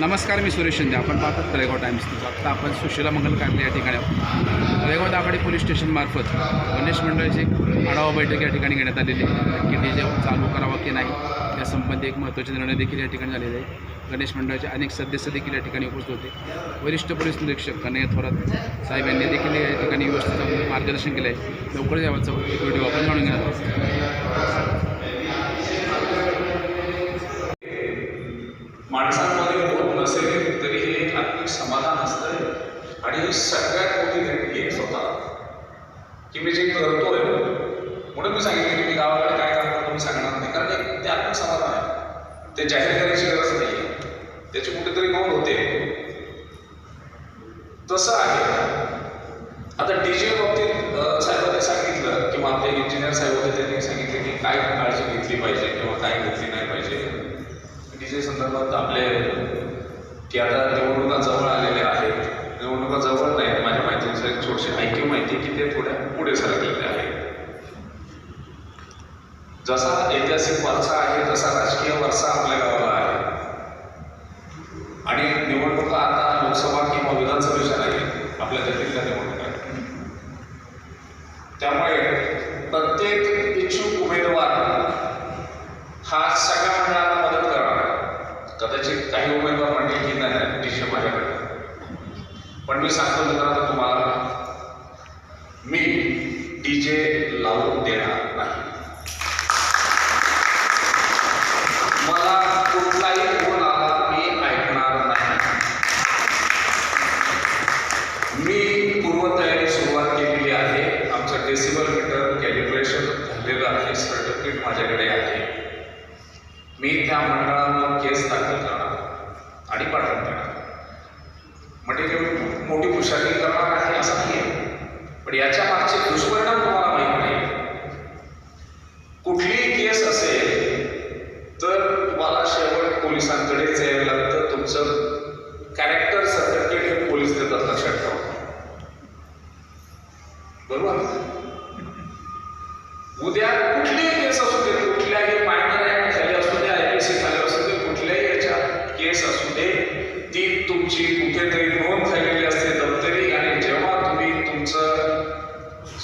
नमस्कार मी सुरेश शिंदे. आपण पाहतात तळेगाव टाइम्स आत्ता आपण सुशीला मंगल कार्यालय या ठिकाणी तळेगाव दाभाडे पोलीस स्टेशनमार्फत गणेश मंडळाची आढावा बैठक या ठिकाणी घेण्यात आलेली आहे. की डी जे चालू करावा की नाही यासंबंधी एक महत्त्वाचे निर्णय देखील या ठिकाणी झालेले आहे गणेश मंडळाचे अनेक सदस्य देखील या ठिकाणी उपस्थित होते. वरिष्ठ पोलीस निरीक्षक कन्हैया थोरात साहेब यांनी देखील या ठिकाणी व्यवस्थेचं मार्गदर्शन केलं आहे लवकरच याबाबतचा एक व्हिडिओ आपण जाणून घेणार आहोत माणसांमध्ये होत नसेल तरी हे एक आत्मिक समाधान असतं आणि ही सगळ्यात मोठी देणगी आहे स्वतः की मी जे करतोय म्हणून मी सांगितलं की मी गावाकडे काय काम करतो मी सांगणार नाही कारण एक ते आत्मिक समाधान आहे ते जाहीर करायची गरज नाही त्याची कुठेतरी नोंद होते तसं आहे आता डीजे बाबतीत साहेबांनी सांगितलं किंवा आपले इंजिनियर साहेब होते त्यांनी सांगितले की काय काळजी घेतली पाहिजे किंवा काय घेतली नाही पाहिजे. डीजे संदर्भात आपले की आता निवडणुका जवळ आलेल्या आहेत. निवडणुका जवळ नाहीत माझ्या माहितीनुसार एक छोटीशी ऐकीव माहिती की ते थोड्या पुढे सरकलेले आहेत जसा ऐतिहासिक वारसा आहे तसा राजकीय वारसा आपल्या गावाला आहे. आणि निवडणुका आता लोकसभा किंवा विधानसभेच्या नाही आपल्या जिल्ह्यातल्या निवडणुका. त्यामुळे प्रत्येक इच्छुक उमेदवार हा सगळ्या मंडळाला मदत करणार कदाचित काही उमेदवार म्हणतील की नाही डिशे माझ्याकडे. पण मी सांगतो मित्रांनो तुम्हाला मी डीजे लावून देणार नाही मला कुठलाही फोन आला मी ऐकणार नाही मी पूर्वतयारी सुरुवात केलेली आहे आमचं डेसिबल मीटर कॅलिब्रेशन झालेलं आहे सर्टिफिकेट माझ्याकडे आहे मी त्या मंडळावर केस दाखल करणार आणि पाठवून देणार म्हणजे ते मी मोठी हुशारी करणार आहे असं नाही आहे पण याच्या मागचे दुष्परिणाम तुम्हाला माहीत नाही कुठलीही केस असेल तर तुम्हाला शेवट पोलिसांकडेच यावं लागतं तुमचं कॅरेक्टर सर्टिफिकेट हे पोलीस देतात लक्षात ठेवा बरोबर उद्या कुठलीही केस असू दे कुठल्याही मायनर ऍक्ट खाली असू दे आय पी सी खाली असू दे कुठल्याही याच्या केस असू दे ती तुमची कुठेतरी नोंद झालेली असते दप्तरी आणि जेव्हा तुम्ही तुमचं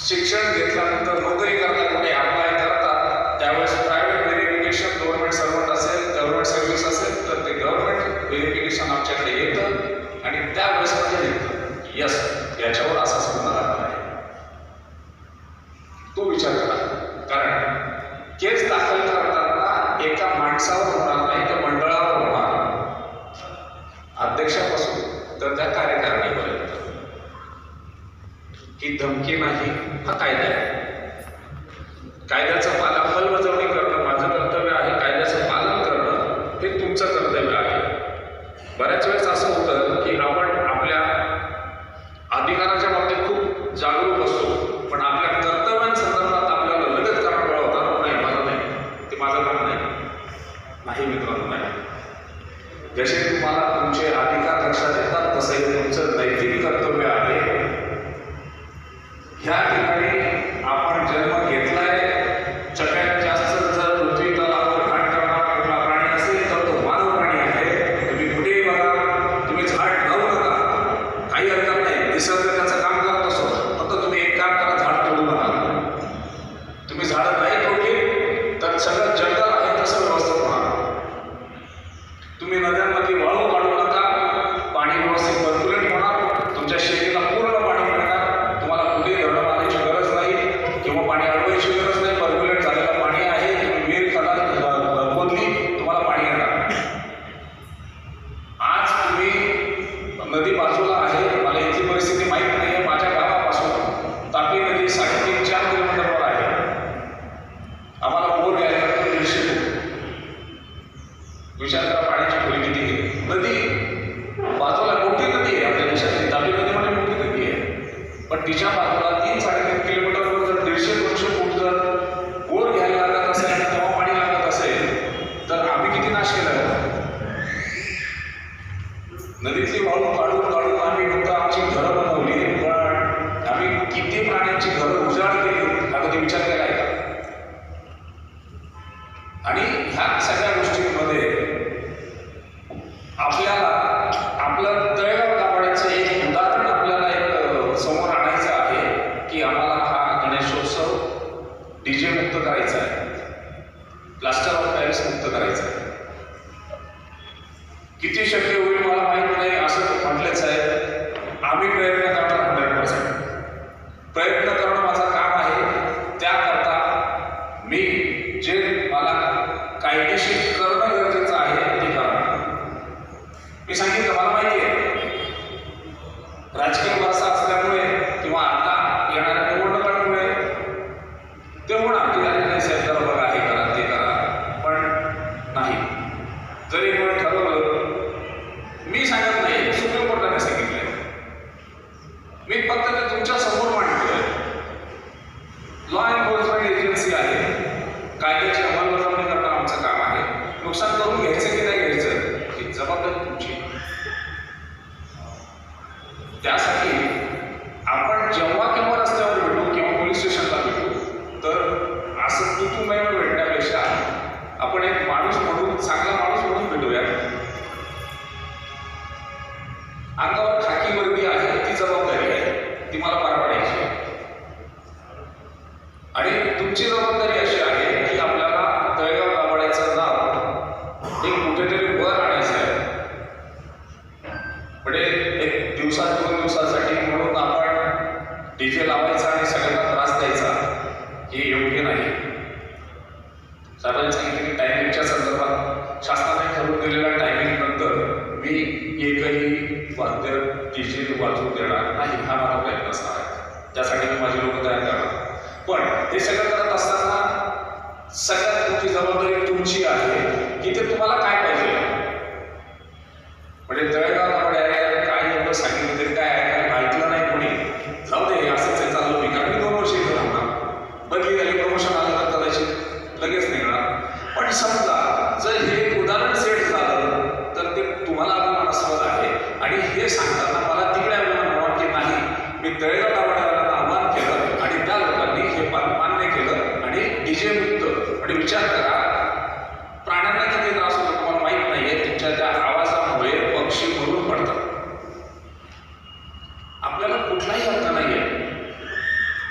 शिक्षण घेतल्यानंतर नोकरी करता कुठे अप्लाय करता त्यावेळेस प्रायव्हेट व्हेरिफिकेशन गव्हर्नमेंट सर्वंट असेल गव्हर्नमेंट सर्व्हिस असेल तर ते गव्हर्नमेंट व्हेरिफिकेशन आमच्याकडे येतं आणि त्यावेळेस मध्ये येतं यस याच्यावर असा संबंध लागणार आहे तो विचार करा कारण केस दाखल करताना एका माणसावर होणार नाही त्या मंडळावर होणार अध्यक्षापासून तर त्या कार्यकारिणीपर्यंत ही धमकी नाही हा कायदा आहे. कायद्याचं पालन अंमलबजावणी करणं माझं कर्तव्य आहे कायद्याचं पालन करणं हे तुमचं कर्तव्य आहे बऱ्याच वेळेस असं होतं की आपण आपल्या अधिकाराच्या बाबतीत खूप जागरूक असतो पण आपल्या कर्तव्यांसंदर्भात आपल्याला लगत करणं वेळ होता नाही माझं नाही ते माझं काम नाही नाही मित्रांनो नाही जसे तुम्हाला तुमचे अधिकार लक्षात येतात तसे तुमचं नैतिक कर्तव्य आहे ह्या ठिकाणी आपण जन्म घेतलाय सगळ्यात जास्त जर पृथ्वी तलावर घाट करणारा कुठला प्राणी असेल तर तो मानव प्राणी आहे तुम्ही कुठेही बघा तुम्ही झाड लावू नका काही हरकत नाही निसर्ग त्याचं काम करत असो फक्त तुम्ही एक काम करा झाड तोडू नका तुम्ही झाडं नाही तोडली तर सगळं जंगल आहे तसं व्यवस्थित होणार तुम्ही नद्यांमध्ये वाळू काढू नका पाणी व्यवस्थित सर्क्युलेट होणार तुमच्या शेतीला पूर्ण पाणी मिळणार तुम्हाला कुठे धरणं बांधायची गरज नाही किंवा पाणी अडवायची गरज नाही पर्क्युलेट झालेलं पाणी आहे तुम्ही विहीर खडा अ, खोदली तुम्हाला पाणी येणार आज तुम्ही नदी बाजूला आहे मला इथली परिस्थिती माहीत नाही आहे माझ्या गावापासून तापी नदी साडेतीन चार किलोमीटरवर आहे आम्हाला बोर यायला लागतं दीडशे फूट विचार करा पाण्याची खोली किती आहे नदी बाजूला मोठी नदी आहे आपल्या देशातली तापी नदी म्हणजे मोठी नदी आहे पण तिच्या बाजूला तीन साडेतीन किलोमीटरवर जर दीडशे दोनशे फूट जर बोर घ्यायला लागत असेल आणि तेव्हा पाणी लागत असेल तर आम्ही किती नाश केला नदीतली वाळू काढून काढून आम्ही फक्त आमची घरं बनवली पण आम्ही किती प्राण्यांची घरं उजाड केली हा कधी विचार केला आहे का? आणि ह्या सगळ्या गोष्टींमध्ये आपल्याला आपलं तळेगाव दाभाड्याचं एक उदाहरण आपल्याला एक समोर आणायचं आहे की आम्हाला हा गणेशोत्सव डीजे मुक्त करायचा आहे. प्लास्टर ऑफ पॅरिस मुक्त करायचा आहे किती शक्य होईल मला माहीत नाही असं म्हटलंच आहे आम्ही प्रयत्न करणार हंड्रेड पर्सेंट प्रयत्न करणं माझं काम आहे त्याकरता मी जे मला कायदेशीर करणं गरजेचं आहे ते करणार मी नाहीये. राजकीय भाषा असल्यामुळे आणि तुमची जबाबदारी अशी आहे की आपल्याला तळेगाव दाभाड्याचं नाव एक कुठेतरी वर आणायचं आहे म्हणजे एक दिवसात दोन दिवसासाठी म्हणून आपण डीजे लावायचा आणि सगळ्यांना त्रास द्यायचा हे योग्य नाही. साधारण सांगितलं की टायमिंगच्या संदर्भात शासनाने ठरवून दिलेल्या टायमिंग नंतर मी एकही वाद्य डीजे वाजवून देणार नाही हा माझा प्रयत्न असणार आहे. त्यासाठी मी माझी लोक तयार करणार. पण हे सगळं करत असताना सगळ्यात मोठी जबाबदारी तुमची आहे की ते तुम्हाला काय पाहिजे? म्हणजे तळेगाव दाभाडे आहे काय एवढं सांगितलं तरी काय ऐकायला ऐकलं नाही कोणी जाऊ दे हे असंच आहे चाललं मी कारण मी दोन वर्ष इथं राहणार बदली झाली प्रमोशन आलं तर कदाचित लगेच निघणार पण समजा जर हे एक उदाहरण सेट झालं तर ते तुम्हाला अभिमानास्पद आहे आणि हे सांगताना मला तिकडे अभिमान व्हावा की नाही मी तळेगाव दाभाडेवाल्यांना आव्हान केलं आणि त्या लोकांनी हे मा- मान्य केलं आणि डीजे मुक्त आणि विचार करा प्राण्यांना किती त्रास होतो तुम्हाला माहीत नाहीये तुमच्या त्या आवाजामुळे पक्षी मरून पडतात आपल्याला कुठलाही हक्क नाहीये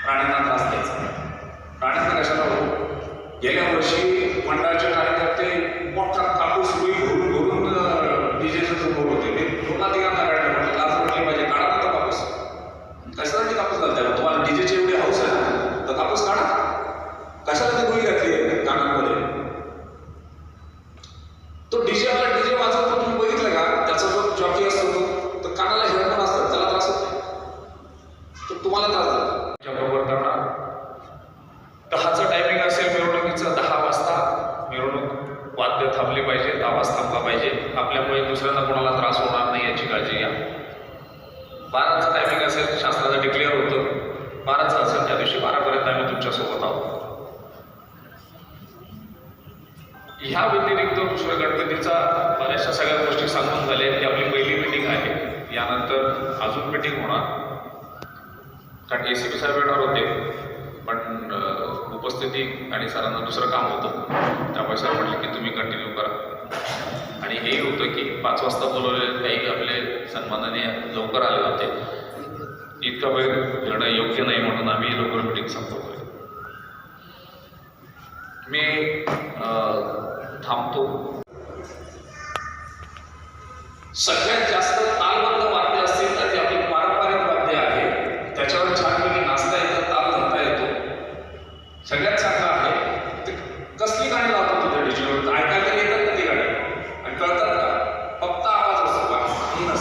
प्राण्यांना त्रास द्यायचा प्राण्यांना कशाला हो गेल्या वर्षी मंडळाचे कार्यकर्ते मोठा कापूस रुई भरून भरून डीजेचं समोर होते ते दोन तिघांना काढलं म्हणजे लाज म्हटली पाहिजे काढा ना तो कापूस. कशाला कशासाठी कापूस घालताय? तुम्हाला डीजेचे एवढे हाऊस आहे तर कापूस काढा. कशाला ती रुई घातली कानांमध्ये? तो डीजे आपला डीजे वाजवतो तुम्ही बघितलं का? त्याचा जो जॉकी असतो तो कानाला हेडफोन असतात त्याला त्रास होतो तर तुम्हाला त्रास झाला बरोबर करणार दहाचं टायमिंग असेल मिरवणुकीचं दहा वाजता मिरवणूक वाद्य थांबली पाहिजे आवाज थांबला पाहिजे आपल्यामुळे दुसऱ्यांना कोणाला त्रास होणार नाही याची काळजी घ्या बाराचं टायमिंग असेल शास्त्राचं डिक्लेअर होतं बाराचं असेल त्या दिवशी बारापर्यंत आम्ही तुमच्यासोबत आहोत ह्या दुसरं गणपतीचा बऱ्याचशा सगळ्या गोष्टी सांगून झाल्या की आपली पहिली मिटिंग आहे. यानंतर अजून मिटिंग होणार. कारण ए सी पी साहेब येणार होते. पण उपस्थिती आणि सरांना दुसरं काम होतं. त्यामुळे सर म्हटले की तुम्ही कंटिन्यू करा. आणि हेही होतं की पाच वाजता बोलवले काही आपले सन्माननीय लवकर आले होते. इतका वेळ घेणं योग्य नाही म्हणून आम्ही लवकर मिटिंग संपवतोय. मी थांबतो. सगळ्यात जास्त तालबद्ध वाद्य असतील तर ते आपली पारंपरिक वाद्य आहे. त्याच्यावर छानपैकी नाचता येतं ताल धरता येतो. सगळ्यात चांगलं आहे ते कसली गाणी लावतात तिथे डिजिटल ऐकायला येतात का ती गाणी? आणि कळतात का? फक्त आवाज असतो बाकी काही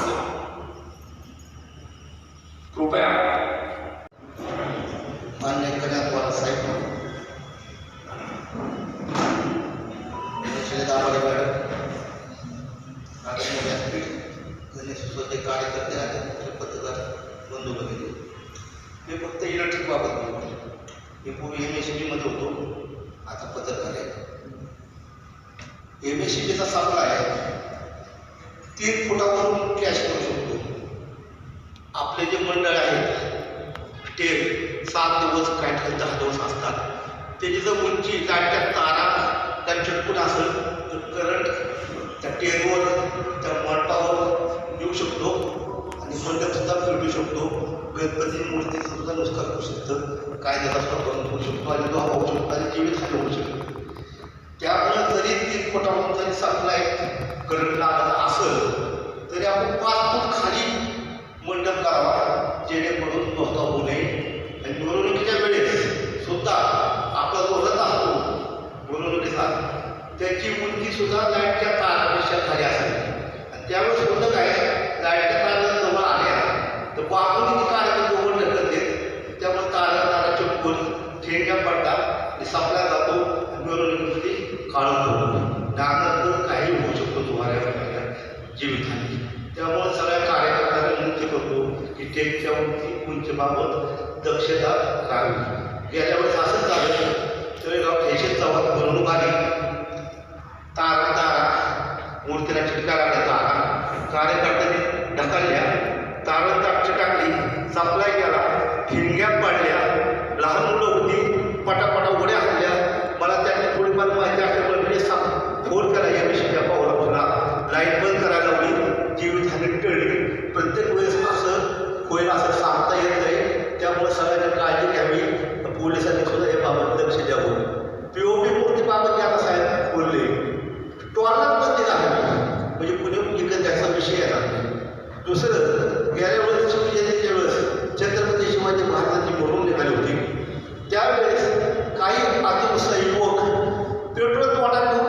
कृपया. मान्य कन्या साहेब मी पूर्वी एम एस सी बीमध्ये होतो. आता पत्रकार आहे एम एस सी बीचा सप्लाय तीन फुटावरून कॅश करू शकतो. आपले जे मंडळ आहेत ते सात दिवस काय ठेवून दहा दिवस असतात. त्याची जर उंची काय त्या तारा त्यांच्या असेल तर करंट त्या टेरवर त्या मंडपावर येऊ शकतो. आणि सोयसुद्धा फिरवू शकतो. कायद्याचा स्वतः होऊ शकतो आणि तो होऊ शकतो आणि जीवितहानी होऊ शकतो. त्यामुळे जरी ती पोटावरून जरी सप्लाय करंट लागत असेल तरी आपण पाच फूट खाली मंडप करावा जेणेकरून धोका होऊ नये. आणि निवडणुकीच्या वेळेस सुद्धा आपला जो रथ असतो निवडणुकीचा त्याची मुलगी सुद्धा लाईटच्या तारापेक्षा खाली असावी. आणि त्यावेळेस होतं काय लाईटच्या तारा जवळ आल्या तर बापून ती कार्यक्रम जवळ ढकलत देत त्यामुळे तारा ताराच्या वर ठेंग्या पडतात आणि सपला जातो आणि निवडणुकीमध्ये काढून ठेवतो त्यानंतर काही होऊ शकतो तुम्हाला जीवितहानी. त्यामुळे सगळ्या कार्यकर्त्यांना विनंती करतो की टेकच्या उंची उंचीबाबत दक्षता घ्यावी गेल्या वेळेस असंच झालं तळेगाव ठेशेत चव्हाण भरून आली. तारा तारा. मूर्तीला चिटका लागल्या तारा. कार्यकर्त्यांनी ढकलल्या. तारा तापची टाकली सप्लाय केला. ठिणग्या पाडल्या लहान मुलं होती पटापटा उड्या हल्ल्या मला त्यातली थोडीफार माहिती असल्यामुळे मी सांग फोन केला या विषयी पावला लाइट बंद करायला लावली जीवितहानी टळली प्रत्येक वेळेस असं होईल असं सांगता येत नाही त्यामुळे सगळ्यांनी काळजी घ्यावी पोलिसांनी सुद्धा याबाबत लक्ष द्यावं पी ओ पी मूर्तीबाबत आता साहेब बोलले टोर्नात बंदी घालावी म्हणजे पुणे विकत घ्यायचा विषय येणार नाही दुसरं गेल्या वेळेस शिवजयंतीच्या वेळेस छत्रपती शिवाजी महाराजांची मिरवणूक निघाली होती त्यावेळेस काही अतिउत्साही युवक पेट्रोल तोडा घेऊन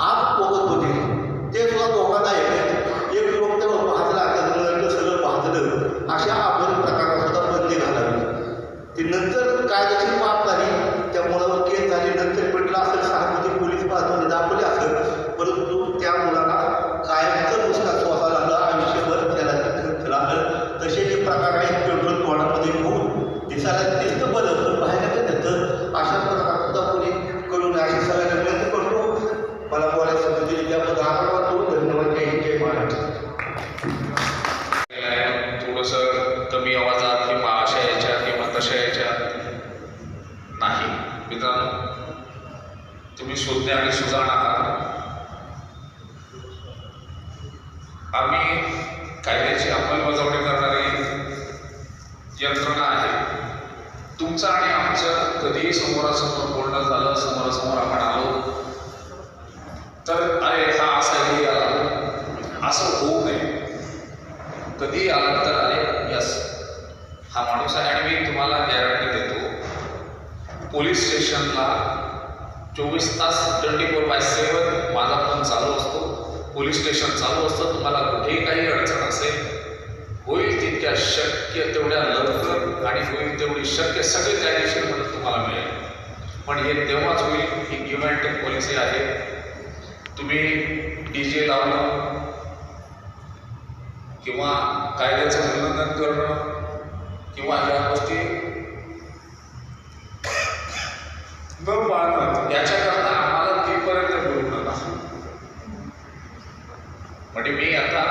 आग पोगत होते ते सुद्धा धोकादायक आहेत एक युवक तर भाजला त्याचं सगळं भाजलं अशा अपघात प्रकाराला सुद्धा बंदी घालावी ती नंतर कायदेशीर बाब झाली त्यामुळं केस झाली नंतर म्हटलं असेल सहानुभूती पोलीस बाजूने दाखवली असेल परंतु त्या मुलाला कायमचं नुसका स्वतः लागला आयुष्यभर त्याला तिथं लागलं तसे जे प्रकार आहेत पेट्रोल तोडामध्ये होऊन दिसायला दिसतं बरं पण बाहेर काय देतं अशा प्रकार सुद्धा कोणी करू नये अशी सगळ्यांना विनंती करतो मला बोलायचं संधी दिली त्याबद्दल आभार मानतो धन्यवाद जय हिंद जय महाराष्ट्र थोडस कमी आवाजात किंवा अशा याच्या किंवा तशा याच्या नाही मित्रांनो तुम्ही शोधणे आणि सुजाण आहात आम्ही कायद्याची अंमलबजावणी करणारी यंत्रणा आहे. तुमचं आणि आमचं कधीही समोरासमोर बोलणं झालं समोरासमोर आपण आलो तर अरे हा असाही आला. असं होऊ नये. कधीही आला तर अरे यस हा माणूस आहे आणि मी तुम्हाला गॅरंटी देतो. पोलीस स्टेशनला चोवीस तास ट्वेंटी फोर बाय सेवन माझा फोन चालू असतो. पोलीस स्टेशन चालू असतं. तुम्हाला कुठेही काही अडचण असेल होईल तितक्या शक्य तेवढ्या लवकर आणि होईल तेवढी शक्य सगळी कायदेशीर मदत तुम्हाला मिळेल. पण हे तेव्हाच होईल ही गिव्ह अँड टेक पॉलिसी आहे. तुम्ही डी जे लावणं किंवा कायद्याचं उल्लंघन करणं किंवा ह्या गोष्टी न बाळगत याच्याकरता आम्हाला तिथपर्यंत बोलू नका. म्हणजे मी आता